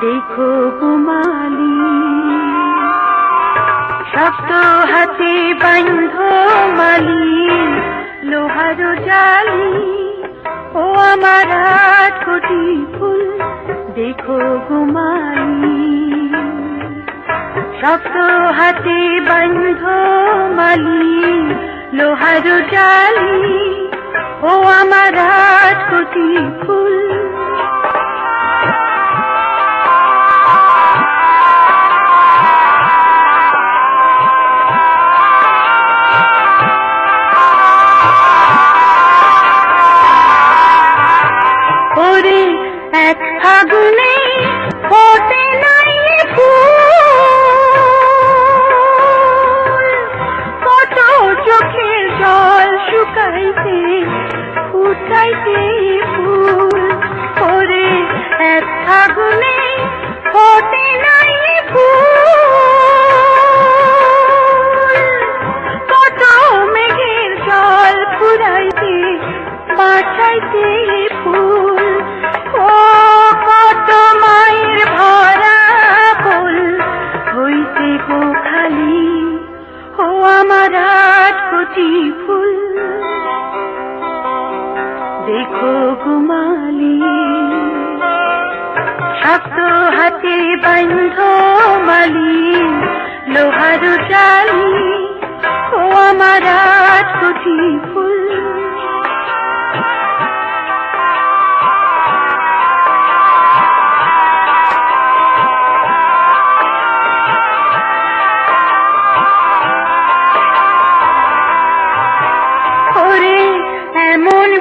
দেখো কুমালি শক্ত হাতে বান্ধ মালি, লোহার জালি, ও আমার আট ফুল। দেখো গুমালি, শক্ত হাতে বন্ধ লোহার জালি ও আমার কোটি ফুল। শুকাইতে ফুটাইতে ফুল ওরে, এক ফাগুনে ফোটে নাই ফুল। কত মেঘের জল ফুরাইতে, পাঠাইতে ফুল। দেখো গুমালি শক্ত হাতে বন্ধ মালি লোহার জালি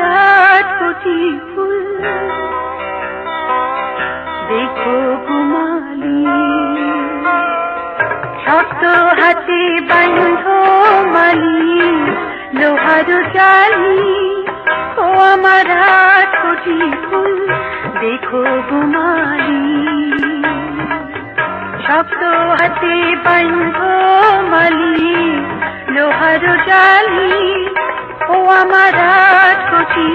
আট কোটি ফুল দেখো শক্ত হাতে বন্ধ মালি, লোহার ও আমার আট কোটি ফুল দেখো ঘুমালি শক্ত হাতে বন্ধ আমার আট কোটি ফুল